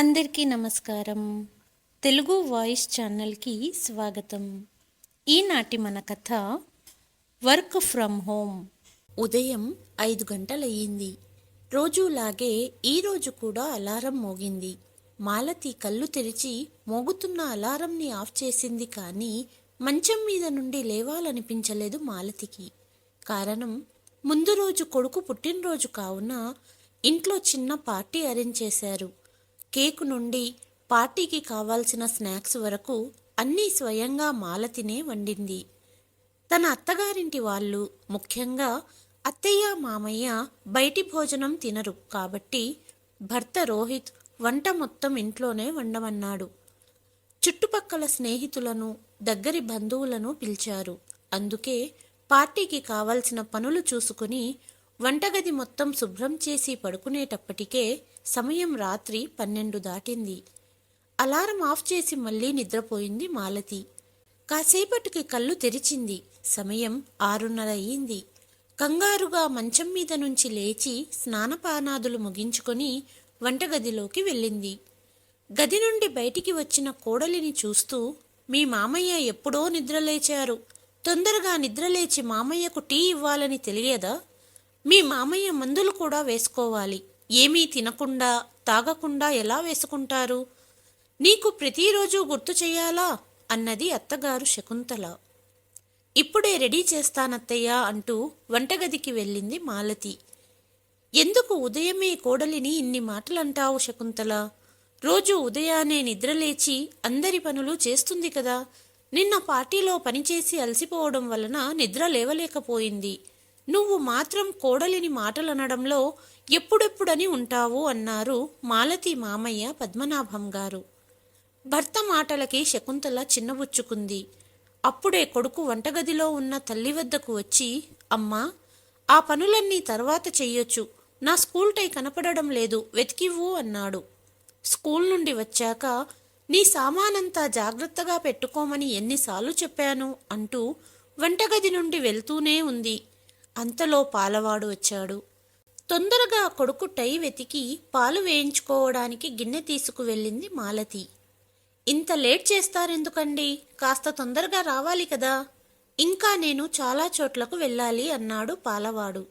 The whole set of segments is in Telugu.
అందరికీ నమస్కారం. తెలుగు వాయిస్ ఛానల్కి స్వాగతం. ఈనాటి మన కథ వర్క్ ఫ్రమ్ హోమ్. ఉదయం ఐదు గంటలయ్యింది. రోజులాగే ఈరోజు కూడా అలారం మోగింది. మాలతి కళ్ళు తెరిచి మోగుతున్న అలారంని ఆఫ్ చేసింది కానీ మంచం మీద నుండి లేవాలనిపించలేదు మాలతికి. కారణం ముందు రోజు కొడుకు పుట్టినరోజు కావున ఇంట్లో చిన్న పార్టీ అరేంజ్ చేశారు. కేకు నుండి పార్టీకి కావాల్సిన స్నాక్స్ వరకు అన్నీ స్వయంగా మాలతినే వండింది. తన అత్తగారింటి వాళ్ళు ముఖ్యంగా అత్తయ్య మామయ్య బయటి భోజనం తినరు కాబట్టి భర్త రోహిత్ వంట మొత్తం ఇంట్లోనే వండమన్నాడు. చుట్టుపక్కల స్నేహితులను దగ్గరి బంధువులను పిలిచారు. అందుకే పార్టీకి కావలసిన పనులు చూసుకుని వంటగది మొత్తం శుభ్రం చేసి పడుకునేటప్పటికే సమయం రాత్రి పన్నెండు దాటింది. అలారం ఆఫ్ చేసి మళ్ళీ నిద్రపోయింది మాలతి. కాసేపటికి కళ్ళు తెరిచింది. సమయం ఆరున్నర అయ్యింది. కంగారుగా మంచం మీద నుంచి లేచి స్నానపానాదులు ముగించుకొని వంటగదిలోకి వెళ్ళింది. గది నుండి బయటికి వచ్చిన కోడలిని చూస్తూ మీ మామయ్య ఎప్పుడో నిద్రలేచారు. తొందరగా నిద్రలేచి మామయ్యకు టీ ఇవ్వాలని తెలియదా? మీ మామయ్య మందులు కూడా వేసుకోవాలి. ఏమీ తినకుండా తాగకుండా ఎలా వేసుకుంటారు? నీకు ప్రతిరోజు గుర్తు చెయ్యాలా అన్నది అత్తగారు శకుంతల. ఇప్పుడే రెడీ చేస్తానత్తయ్యా అంటూ వంటగదికి వెళ్ళింది మాలతి. ఎందుకు ఉదయమే కోడలిని ఇన్ని మాటలంటావు శకుంతల? రోజు ఉదయాన్నే నిద్రలేచి అందరి పనులు చేస్తుంది కదా. నిన్న పార్టీలో పనిచేసి అలసిపోవడం వలన నిద్ర లేవలేకపోయింది. నువ్వు మాత్రం కోడలిని మాటలనడంలో ఎప్పుడెప్పుడని ఉంటావు అన్నారు మాలతి మామయ్య పద్మనాభం గారు. భర్త మాటలకి శకుంతల చిన్నబుచ్చుకుంది. అప్పుడే కొడుకు వంటగదిలో ఉన్న తల్లి వద్దకు వచ్చి అమ్మా ఆ పనులన్నీ తర్వాత చెయ్యొచ్చు. నా స్కూల్ టై కనపడడం లేదు వెతికివ్వు అన్నాడు. స్కూల్ నుండి వచ్చాక నీ సామానంతా జాగ్రత్తగా పెట్టుకోమని ఎన్నిసార్లు చెప్పాను అంటూ వంటగది నుండి వెళ్తూనే ఉంది. అంతలో పాలవాడు వచ్చాడు. తొందరగా కొడుకు టై వెతికి పాలు వేయించుకోవడానికి గిన్నె తీసుకువెళ్ళింది మాలతి. ఇంత లేట్ చేస్తారెందుకండి? కాస్త తొందరగా రావాలి కదా. ఇంకా నేను చాలా చోట్లకు వెళ్ళాలి అన్నాడు పాలవాడు.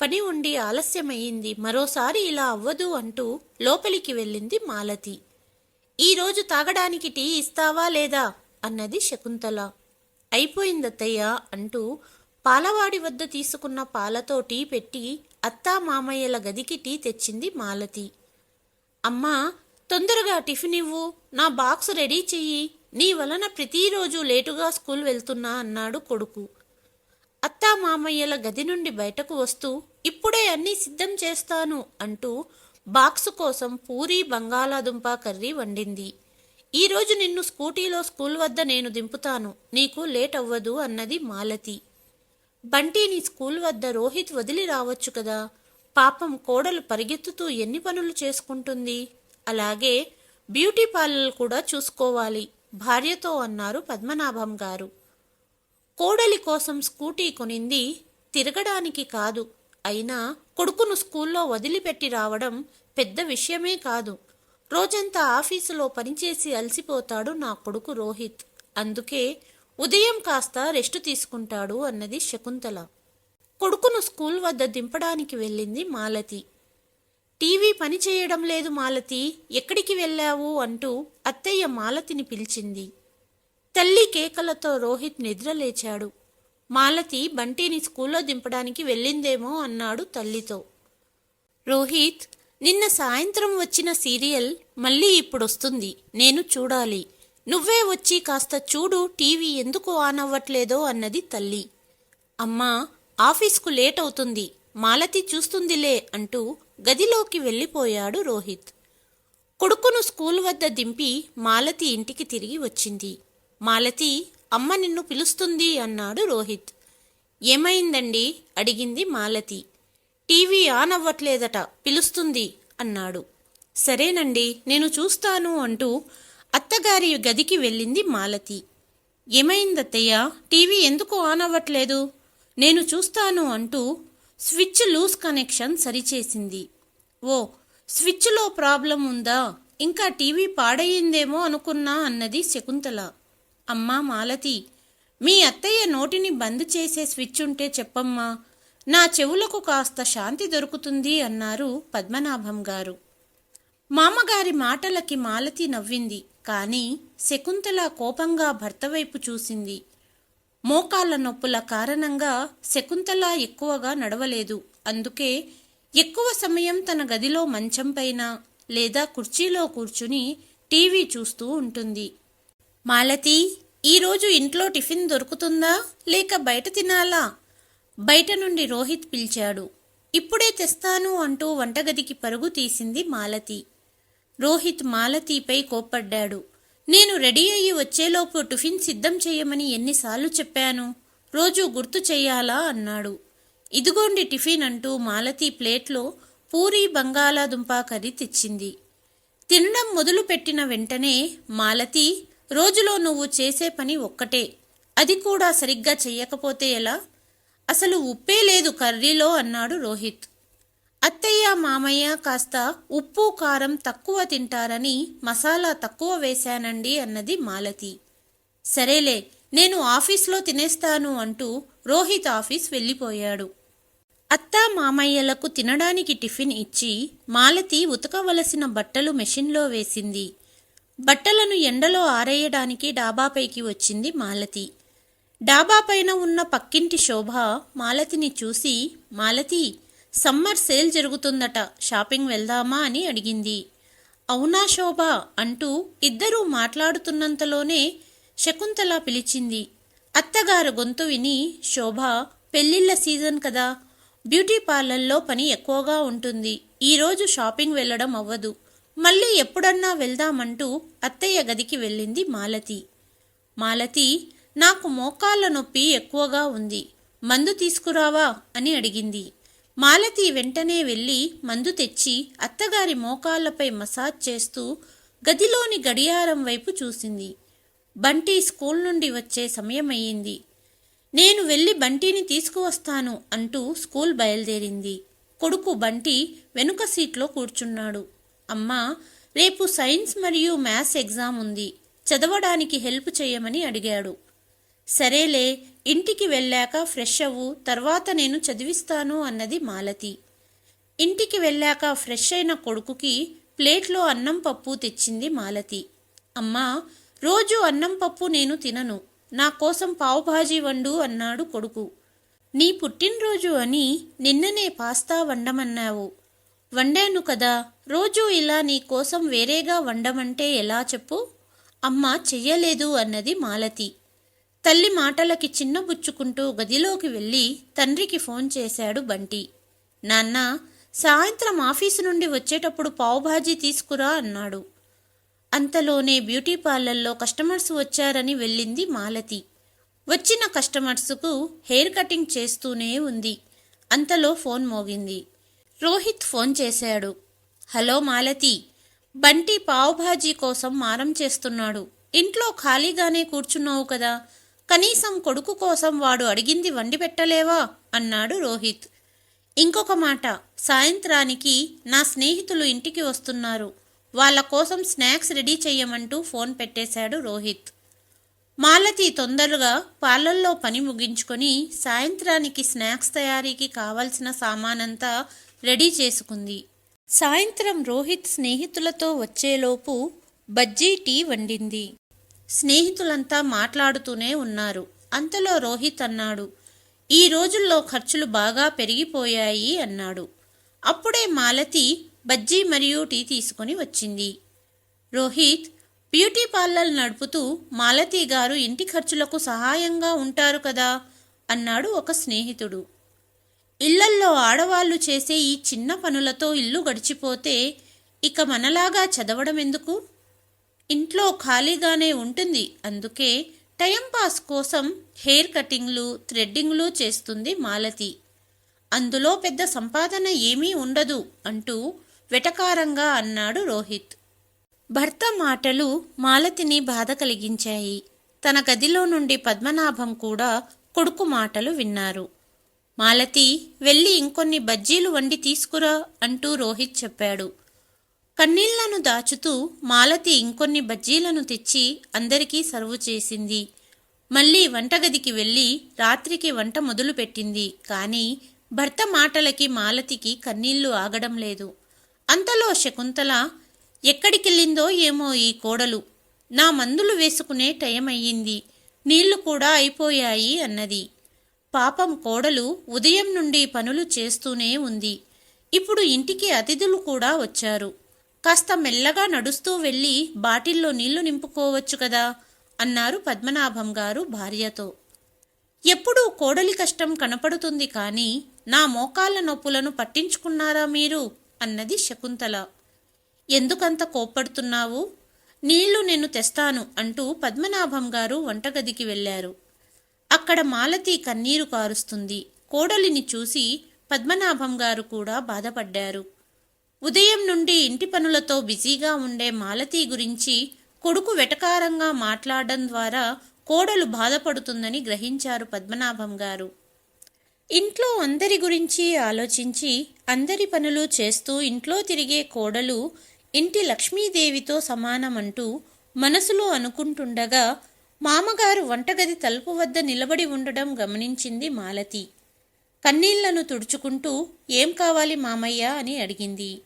పని ఉండి ఆలస్యమయ్యింది. మరోసారి ఇలా అవ్వదు అంటూ లోపలికి వెళ్ళింది మాలతి. ఈరోజు తాగడానికి టీ ఇస్తావా లేదా? అన్నది శకుంతల. అయిపోయిందత్తయ్య అంటూ పాలవాడి వద్ద తీసుకున్న పాలతో టీ పెట్టి అత్తా మామయ్యల గదికి టీ తెచ్చింది మాలతి. అమ్మా తొందరగా టిఫిన్ ఇవ్వు నా బాక్స్ రెడీ చెయ్యి నీ వలన ప్రతిరోజు లేటుగా స్కూల్ వెళ్తున్నా అన్నాడు కొడుకు. అత్తా మామయ్యల గది నుండి బయటకు వస్తూ ఇప్పుడే అన్నీ సిద్ధం చేస్తాను అంటూ బాక్సు కోసం పూరి బంగాళాదుంప కర్రీ వండింది. ఈరోజు నిన్ను స్కూటీలో స్కూల్ వద్ద నేను దింపుతాను నీకు లేట్ అవ్వదు అన్నది మాలతి. బంటిని స్కూల్ వద్ద రోహిత్ వదిలి రావచ్చు కదా. పాపం కోడలు పరిగెత్తుతూ ఎన్ని పనులు చేసుకుంటుంది? అలాగే బ్యూటీ పార్లర్ కూడా చూసుకోవాలి భార్యతో అన్నారు పద్మనాభం గారు. కోడలి కోసం స్కూటీ కొనింది తిరగడానికి కాదు. అయినా కొడుకును స్కూల్లో వదిలిపెట్టి రావడం పెద్ద విషయమే కాదు. రోజంతా ఆఫీసులో పనిచేసి అలసిపోతాడు నా కొడుకు రోహిత్. అందుకే ఉదయం కాస్త రెస్ట్ తీసుకుంటాడు అన్నది శకుంతల. కొడుకును స్కూల్ వద్ద దింపడానికి వెళ్ళింది మాలతి. టీవీ పని చేయడం లేదు మాలతి ఎక్కడికి వెళ్ళావు అంటూ అత్తయ్య మాలతిని పిలిచింది. తల్లి కేకలతో రోహిత్ నిద్రలేచాడు మాలతి బంటిని స్కూల్లో దింపడానికి వెళ్ళిందేమో అన్నాడు తల్లితో. రోహిత్ నిన్న సాయంత్రం వచ్చిన సీరియల్ మళ్ళీ ఇప్పుడొస్తుంది నేను చూడాలి. నువ్వే వచ్చి కాస్త చూడు టీవీ ఎందుకు ఆన్ అవ్వట్లేదో అన్నది తల్లి. అమ్మా ఆఫీస్కు లేట్ అవుతుంది మాలతి చూస్తుందిలే అంటూ గదిలోకి వెళ్ళిపోయాడు రోహిత్. కొడుకును స్కూల్ వద్ద దింపి మాలతి ఇంటికి తిరిగి వచ్చింది. మాలతి అమ్మ నిన్ను పిలుస్తుంది అన్నాడు రోహిత్. ఏమైందండి? అడిగింది మాలతి. టీవీ ఆన్ అవ్వట్లేదట పిలుస్తుంది అన్నాడు. సరేనండి నేను చూస్తాను అంటూ అత్తగారి గదికి వెళ్ళింది మాలతి. ఏమైందత్తయ్య టీవీ ఎందుకు ఆన్ అవ్వట్లేదు? నేను చూస్తాను అంటూ స్విచ్ లూజ్ కనెక్షన్ సరిచేసింది. ఓ స్విచ్లో ప్రాబ్లం ఉందా? ఇంకా టీవీ పాడయిందేమో అనుకున్నా అన్నది శకుంతల. అమ్మా మాలతి మీ అత్తయ్య నోటిని బంద్ చేసే స్విచ్ ఉంటే చెప్పమ్మా. నా చెవులకు కాస్త శాంతి దొరుకుతుంది అన్నారు పద్మనాభం గారు. మామగారి మాటలకి మాలతి నవ్వింది. కానీ శకుంతల కోపంగా భర్త వైపు చూసింది. మోకాళ్ళ నొప్పుల కారణంగా శకుంతల ఎక్కువగా నడవలేదు. అందుకే ఎక్కువ సమయం తన గదిలో మంచం పైన లేదా కుర్చీలో కూర్చుని టీవీ చూస్తూ ఉంటుంది. మాలతి ఈరోజు ఇంట్లో టిఫిన్ దొరుకుతుందా? లేక బయట తినాలా? బయట నుండి రోహిత్ పిలిచాడు. ఇప్పుడే తెస్తాను అంటూ వంటగదికి పరుగు తీసింది మాలతి. రోహిత్ మాలతీపై కోప్పడ్డాడు. నేను రెడీ అయ్యి వచ్చేలోపు టిఫిన్ సిద్ధం చేయమని ఎన్నిసార్లు చెప్పాను. రోజు గుర్తు చెయ్యాలా అన్నాడు. ఇదిగోండి టిఫిన్ అంటూ మాలతి ప్లేట్లో పూరి బంగాళాదుంప కర్రీ తెచ్చింది. తినడం మొదలుపెట్టిన వెంటనే మాలతి రోజులో నువ్వు చేసే పని ఒక్కటే. అది కూడా సరిగ్గా చెయ్యకపోతే ఎలా? అసలు ఉప్పే లేదు కర్రీలో అన్నాడు రోహిత్. అత్తయ్య మామయ్య కాస్త ఉప్పు కారం తక్కువ తింటారని మసాలా తక్కువ వేశానండి అన్నది మాలతి. సరేలే నేను ఆఫీస్లో తినేస్తాను అంటూ రోహిత్ ఆఫీస్ వెళ్ళిపోయాడు. అత్త మామయ్యలకు తినడానికి టిఫిన్ ఇచ్చి మాలతి ఉతకవలసిన బట్టలు మెషిన్లో వేసింది. బట్టలను ఎండలో ఆరేయడానికి డాబాపైకి వచ్చింది మాలతి. డాబా పైన ఉన్న పక్కింటి శోభ మాలతిని చూసి మాలతి సమ్మర్ సేల్ జరుగుతుందట షాపింగ్ వెళ్దామా అని అడిగింది. అవునా శోభ అంటూ ఇద్దరూ మాట్లాడుతున్నంతలోనే శకుంతల పిలిచింది. అత్తగారు గొంతు విని శోభ పెళ్ళిళ్ళ సీజన్ కదా బ్యూటీ పార్లర్లో పని ఎక్కువగా ఉంటుంది ఈరోజు షాపింగ్ వెళ్ళడం అవ్వదు మళ్ళీ ఎప్పుడన్నా వెళ్దామంటూ అత్తయ్య గదికి వెళ్ళింది మాలతి. మాలతి నాకు మోకాళ్ళ నొప్పి ఎక్కువగా ఉంది మందు తీసుకురావా అని అడిగింది. మాలతి వెంటనే వెళ్ళి మందు తెచ్చి అత్తగారి మోకాళ్ళపై మసాజ్ చేస్తూ గదిలోని గడియారం వైపు చూసింది. బంటి స్కూల్ నుండి వచ్చే సమయమయ్యింది. నేను వెళ్ళి బంటిని తీసుకువస్తాను అంటూ స్కూల్ బయలుదేరింది. కొడుకు బంటి వెనుక సీట్లో కూర్చున్నాడు. అమ్మా రేపు సైన్స్ మరియు మ్యాథ్స్ ఎగ్జామ్ ఉంది. చదవడానికి హెల్ప్ చేయమని అడిగాడు. సరేలే ఇంటికి వెళ్ళాక ఫ్రెష్ అవ్వు తర్వాత నేను చదివిస్తాను అన్నది మాలతి. ఇంటికి వెళ్ళాక ఫ్రెష్ అయిన కొడుకుకి ప్లేట్లో అన్నం పప్పు తెచ్చింది మాలతి. అమ్మా రోజు అన్నం పప్పు నేను తినను. నా కోసం పావుభాజీ వండు అన్నాడు కొడుకు. నీ పుట్టినరోజు అని నిన్ననే పాస్తా వండమన్నావు. వండాను కదా రోజు ఇలా నీ కోసం వేరేగా వండమంటే ఎలా చెప్పు? అమ్మ చెయ్యలేదు అన్నది మాలతి. తల్లి మాటలకి చిన్నబుచ్చుకుంటూ గదిలోకి వెళ్ళి తండ్రికి ఫోన్ చేశాడు బంటి. నాన్న సాయంత్రం ఆఫీసు నుండి వచ్చేటప్పుడు పావుభాజీ తీసుకురా అన్నాడు. అంతలోనే బ్యూటీ పార్లర్లో కస్టమర్స్ వచ్చారని వెళ్ళింది మాలతి. వచ్చిన కస్టమర్స్కు హెయిర్ కటింగ్ చేస్తూనే ఉంది. అంతలో ఫోన్ మోగింది. రోహిత్ ఫోన్ చేశాడు. హలో మాలతి బంటి పావుభాజీ కోసం మారం చేస్తున్నాడు. ఇంట్లో ఖాళీగానే కూర్చున్నావు కదా కనీసం కొడుకు కోసం వాడు అడిగింది వండి పెట్టలేవా? అన్నాడు రోహిత్. ఇంకొక మాట సాయంత్రానికి నా స్నేహితులు ఇంటికి వస్తున్నారు. వాళ్ళ కోసం స్నాక్స్ రెడీ చెయ్యమంటూ ఫోన్ పెట్టేశాడు రోహిత్. మాలతి తొందరగా పాలల్లో పని ముగించుకొని సాయంత్రానికి స్నాక్స్ తయారీకి కావలసిన సామానంతా రెడీ చేసుకుంది. సాయంత్రం రోహిత్ స్నేహితులతో వచ్చేలోపు బజ్జీ టీ వండింది. స్నేహితులంతా మాట్లాడుతూనే ఉన్నారు. అంతలో రోహిత్ అన్నాడు ఈ రోజుల్లో ఖర్చులు బాగా పెరిగిపోయాయి అన్నాడు. అప్పుడే మాలతి బజ్జీ మరియు టీ తీసుకొని వచ్చింది. రోహిత్ బ్యూటీ పార్లర్ నడుపుతూ మాలతి గారు ఇంటి ఖర్చులకు సహాయంగా ఉంటారు కదా అన్నాడు ఒక స్నేహితుడు. ఇళ్ళల్లో ఆడవాళ్ళు చేసే ఈ చిన్న పనులతో ఇల్లు గడిచిపోతే ఇక మనలాగా చదవడం ఎందుకు ఇంట్లో ఖాళీగానే ఉంటుంది. అందుకే టైంపాస్ కోసం హెయిర్ కటింగ్లు థ్రెడ్డింగ్లు చేస్తుంది మాలతి. అందులో పెద్ద సంపాదన ఏమీ ఉండదు అంటూ వెటకారంగా అన్నాడు రోహిత్. భర్త మాటలు మాలతిని బాధ కలిగించాయి. తన గదిలో నుండి పద్మనాభం కూడా కొడుకు మాటలు విన్నారు. మాలతి వెళ్ళి ఇంకొన్ని బజ్జీలు వండి తీసుకురా అంటూ రోహిత్ చెప్పాడు. కన్నీళ్ళను దాచుతూ మాలతి ఇంకొన్ని బజ్జీలను తెచ్చి అందరికీ సర్వ్ చేసింది. మళ్ళీ వంటగదికి వెళ్ళి రాత్రికి వంట మొదలుపెట్టింది కానీ భర్త మాటలకి మాలతికి కన్నీళ్ళు ఆగడం లేదు. అంతలో శకుంతల ఎక్కడికెళ్ళిందో ఏమో ఈ కోడలు. నా మందులు వేసుకునే టైం అయ్యింది నీళ్ళు కూడా అయిపోయాయి అన్నది. పాపం కోడలు ఉదయం నుండి పనులు చేస్తూనే ఉంది. ఇప్పుడు ఇంటికి అతిథులు కూడా వచ్చారు. కాస్త మెల్లగా నడుస్తూ వెళ్ళి బాటిల్లో నీళ్ళు నింపుకోవచ్చు కదా అన్నారు పద్మనాభం గారు భార్యతో. ఎప్పుడూ కోడలి కష్టం కనపడుతుంది కానీ నా మోకాళ్ళ నొప్పులను పట్టించుకున్నారా మీరు? అన్నది శకుంతల. ఎందుకంత కోప్పడుతున్నావు? నీళ్ళు నేను తెస్తాను అంటూ పద్మనాభం గారు వంటగదికి వెళ్ళారు. అక్కడ మాలతి కన్నీరు కారుస్తుంది. కోడలిని చూసి పద్మనాభం గారు కూడా బాధపడ్డారు. ఉదయం నుండి ఇంటి పనులతో బిజీగా ఉండే మాలతి గురించి కొడుకు వెటకారంగా మాట్లాడడం ద్వారా కోడలు బాధపడుతుందని గ్రహించారు పద్మనాభం గారు. ఇంట్లో అందరి గురించి ఆలోచించి అందరి పనులు చేస్తూ ఇంట్లో తిరిగే కోడలు ఇంటి లక్ష్మీదేవితో సమానమంటూ మనసులో అనుకుంటుండగా మామగారు వంటగది తలుపు వద్ద నిలబడి ఉండడం గమనించింది మాలతి. కన్నీళ్ళను తుడుచుకుంటూ ఏం కావాలి మామయ్య? అని అడిగింది.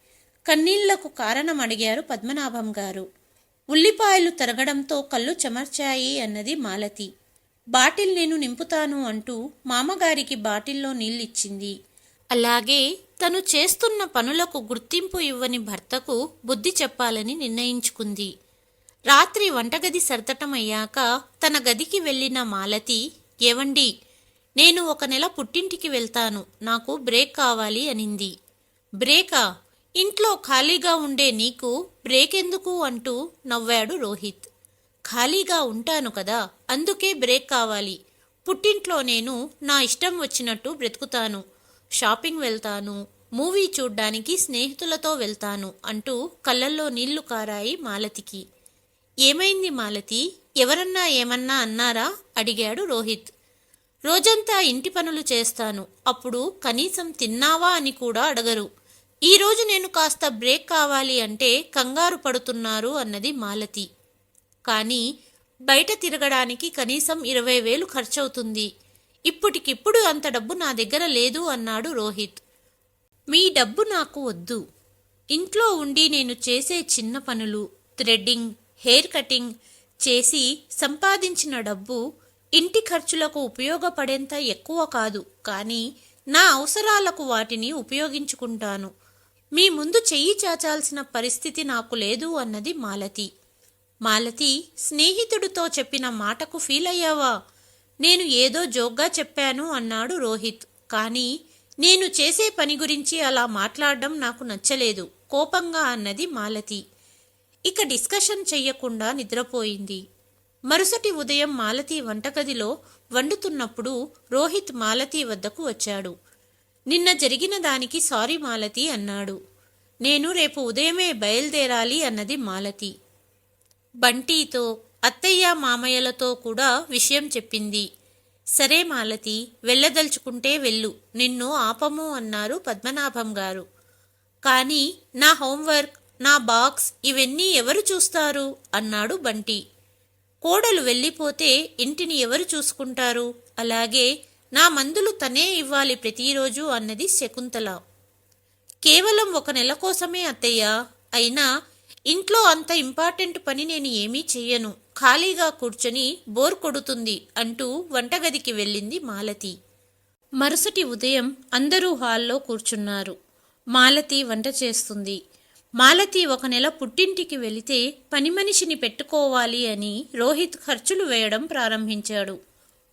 కన్నీళ్ళకు కారణం అడిగారు పద్మనాభం గారు. ఉల్లిపాయలు తరగడంతో కళ్ళు చెమర్చాయి అన్నది మాలతి. బాటిల్ నేను నింపుతాను అంటూ మామగారికి బాటిల్లో నీళ్ళిచ్చింది. అలాగే తను చేస్తున్న పనులకు గుర్తింపు ఇవ్వని భర్తకు బుద్ధి చెప్పాలని నిర్ణయించుకుంది. రాత్రి వంటగది సర్దటం అయ్యాక తన గదికి వెళ్ళిన మాలతి ఏవండి నేను ఒక నెల పుట్టింటికి వెళ్తాను నాకు బ్రేక్ కావాలి అనింది. బ్రేకా? ఇంట్లో ఖాళీగా ఉండే నీకు బ్రేక్ ఎందుకు అంటూ నవ్వాడు రోహిత్. ఖాళీగా ఉంటాను కదా అందుకే బ్రేక్ కావాలి. పుట్టింట్లో నేను నా ఇష్టం వచ్చినట్టు బ్రతుకుతాను. షాపింగ్ వెళ్తాను మూవీ చూడ్డానికి స్నేహితులతో వెళ్తాను అంటూ కళ్ళల్లో నీళ్ళు కారాయి మాలతికి. ఏమైంది మాలతి? ఎవరన్నా ఏమన్నా అన్నారా? అడిగాడు రోహిత్. రోజంతా ఇంటి పనులు చేస్తాను అప్పుడు కనీసం తిన్నావా అని కూడా అడగరు. ఈరోజు నేను కాస్త బ్రేక్ కావాలి అంటే కంగారు పడుతున్నారు అన్నది మాలతి. కానీ బయట తిరగడానికి కనీసం ఇరవై వేలు ఖర్చవుతుంది. ఇప్పటికిప్పుడు అంత డబ్బు నా దగ్గర లేదు అన్నాడు రోహిత్. మీ డబ్బు నాకు వద్దు. ఇంట్లో ఉండి నేను చేసే చిన్న పనులు థ్రెడ్డింగ్ హెయిర్ కటింగ్ చేసి సంపాదించిన డబ్బు ఇంటి ఖర్చులకు ఉపయోగపడేంత ఎక్కువ కాదు. కానీ నా అవసరాలకు వాటిని ఉపయోగించుకుంటాను. మీ ముందు చెయ్యి చాచాల్సిన పరిస్థితి నాకు లేదు అన్నది మాలతి. మాలతి స్నేహితుడితో చెప్పిన మాటకు ఫీల్ అయ్యావా? నేను ఏదో జోగ్గా చెప్పాను అన్నాడు రోహిత్. కానీ నేను చేసే పని గురించి అలా మాట్లాడడం నాకు నచ్చలేదు. కోపంగా అన్నది మాలతి. ఇక డిస్కషన్ చెయ్యకుండా నిద్రపోయింది. మరుసటి ఉదయం మాలతి వంటగదిలో వండుతున్నప్పుడు రోహిత్ మాలతి వద్దకు వచ్చాడు. నిన్న జరిగిన దానికి సారీ మాలతి అన్నాడు. నేను రేపు ఉదయమే బయలుదేరాలి అన్నది మాలతి. బంటీతో అత్తయ్య మామయ్యలతో కూడా విషయం చెప్పింది. సరే మాలతి వెళ్ళదలుచుకుంటే వెళ్ళు. నిన్ను ఆపము అన్నారు పద్మనాభం గారు. కానీ నా హోంవర్క్ నా బాక్స్ ఇవన్నీ ఎవరు చూస్తారు? అన్నాడు బంటి. కోడలు వెళ్ళిపోతే ఇంటిని ఎవరు చూసుకుంటారు? అలాగే నా మందులు తనే ఇవ్వాలి ప్రతిరోజు అన్నది శకుంతల. కేవలం ఒక నెల కోసమే అత్తయ్య. అయినా ఇంట్లో అంత ఇంపార్టెంట్ పని నేను ఏమీ చెయ్యను. ఖాళీగా కూర్చొని బోర్ కొడుతుంది అంటూ వంటగదికి వెళ్ళింది మాలతి. మరుసటి ఉదయం అందరూ హాల్లో కూర్చున్నారు. మాలతి వంట చేస్తుంది. మాలతి ఒక నెల పుట్టింటికి వెళితే పని మనిషిని పెట్టుకోవాలి అని రోహిత్ ఖర్చులు వేయడం ప్రారంభించాడు.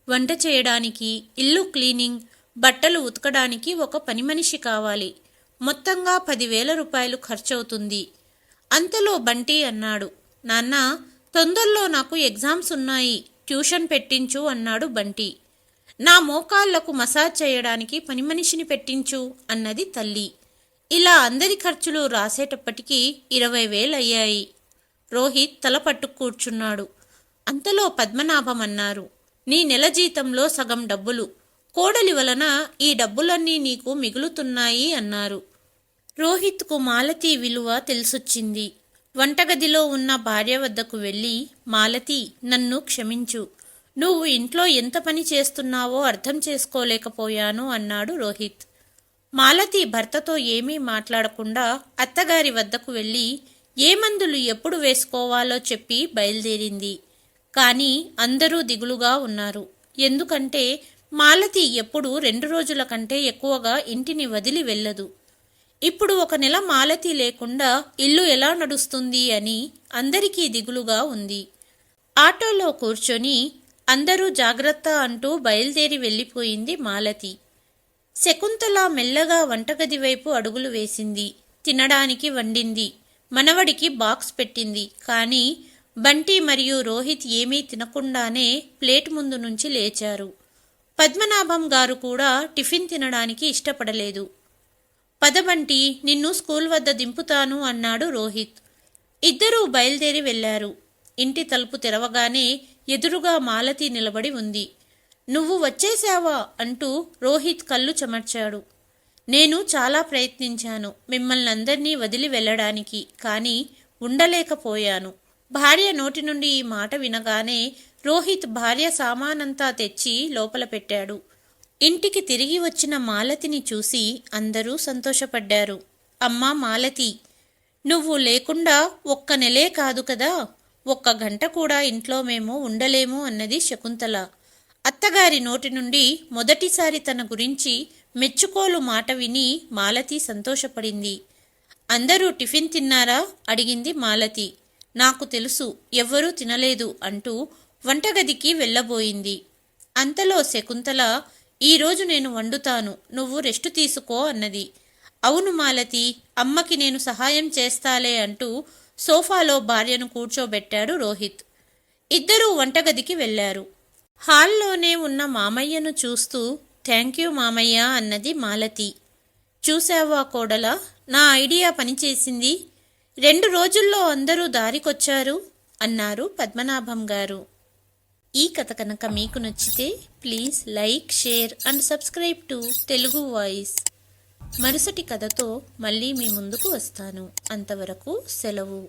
వంట చేయడానికి ఇల్లు క్లీనింగ్ బట్టలు ఉతకడానికి ఒక పని మనిషి కావాలి. మొత్తంగా పదివేల రూపాయలు ఖర్చవుతుంది. అంతలో బంటి అన్నాడు నాన్న తొందరలో నాకు ఎగ్జామ్స్ ఉన్నాయి ట్యూషన్ పెట్టించు అన్నాడు బంటి. నా మోకాళ్ళకు మసాజ్ చేయడానికి పని మనిషిని పెట్టించు అన్నది తల్లి. ఇలా అందరి ఖర్చులు రాసేటప్పటికీ ఇరవై వేలయ్యాయి. రోహిత్ తల పట్టు కూర్చున్నాడు. అంతలో పద్మనాభం అన్నారు. నీ నెల జీతంలో సగం డబ్బులు. కోడలి వలన ఈ డబ్బులన్నీ నీకు మిగులుతున్నాయి అన్నారు. రోహిత్కు మాలతి విలువ తెలిసొచ్చింది. వంటగదిలో ఉన్న భార్య వద్దకు వెళ్ళి మాలతి నన్ను క్షమించు. నువ్వు ఇంట్లో ఎంత పని చేస్తున్నావో అర్థం చేసుకోలేకపోయాను అన్నాడు రోహిత్. మాలతి భర్తతో ఏమీ మాట్లాడకుండా అత్తగారి వద్దకు వెళ్ళి ఏ మందులు ఎప్పుడు వేసుకోవాలో చెప్పి బయలుదేరింది. కానీ అందరూ దిగులుగా ఉన్నారు. ఎందుకంటే మాలతి ఎప్పుడు రెండు రోజుల కంటే ఎక్కువగా ఇంటిని వదిలి వెళ్ళదు. ఇప్పుడు ఒక నెల మాలతి లేకుండా ఇల్లు ఎలా నడుస్తుంది అని అందరికీ దిగులుగా ఉంది. ఆటోలో కూర్చొని అందరూ జాగ్రత్త అంటూ బయలుదేరి వెళ్ళిపోయింది మాలతి. శకుంతల మెల్లగా వంటగది వైపు అడుగులు వేసింది. తినడానికి వండింది. మనవడికి బాక్స్ పెట్టింది. కానీ బంటి మరియు రోహిత్ ఏమీ తినకుండానే ప్లేట్ ముందు నుంచి లేచారు. పద్మనాభం గారు కూడా టిఫిన్ తినడానికి ఇష్టపడలేదు. పదబంటి నిన్ను స్కూల్ వద్ద దింపుతాను అన్నాడు రోహిత్. ఇద్దరూ బయలుదేరి వెళ్ళారు ఇంటి తలుపు తెరవగానే ఎదురుగా మాలతి నిలబడి ఉంది. నువ్వు వచ్చేశావా? అంటూ రోహిత్ కళ్ళు చెమర్చాడు. నేను చాలా ప్రయత్నించాను మిమ్మల్ని అందరినీ వదిలి వెళ్ళడానికి కానీ ఉండలేకపోయాను. భార్య నోటి నుండి ఈ మాట వినగానే రోహిత్ భార్య సామానంతా తెచ్చి లోపల పెట్టాడు. ఇంటికి తిరిగి వచ్చిన మాలతిని చూసి అందరూ సంతోషపడ్డారు. అమ్మా మాలతి నువ్వు లేకుండా ఒక్క నెలే కాదు కదా ఒక్క గంట కూడా ఇంట్లో మేము ఉండలేము అన్నది శకుంతల. అత్తగారి నోటి నుండి మొదటిసారి తన గురించి మెచ్చుకోలు మాట విని మాలతి సంతోషపడింది. అందరూ టిఫిన్ తిన్నారా? అడిగింది మాలతి. నాకు తెలుసు ఎవ్వరూ తినలేదు అంటూ వంటగదికి వెళ్ళబోయింది. అంతలో శకుంతల ఈరోజు నేను వండుతాను నువ్వు రెస్ట్ తీసుకో అన్నది. అవును మాలతి అమ్మకి నేను సహాయం చేస్తాలే అంటూ సోఫాలో భార్యను కూర్చోబెట్టాడు రోహిత్. ఇద్దరూ వంటగదికి వెళ్ళారు. హాల్లోనే ఉన్న మామయ్యను చూస్తూ థ్యాంక్ యూ మామయ్య అన్నది మాలతి. చూశావా కోడల నా ఐడియా పనిచేసింది రెండు రోజుల్లో అందరూ దారికొచ్చారు అన్నారు పద్మనాభం గారు. ఈ కథ కనుక మీకు నచ్చితే please like share and subscribe to Telugu voice. మరుసటి కథతో మళ్ళీ మీ ముందుకు వస్తాను. అంతవరకు సెలవు.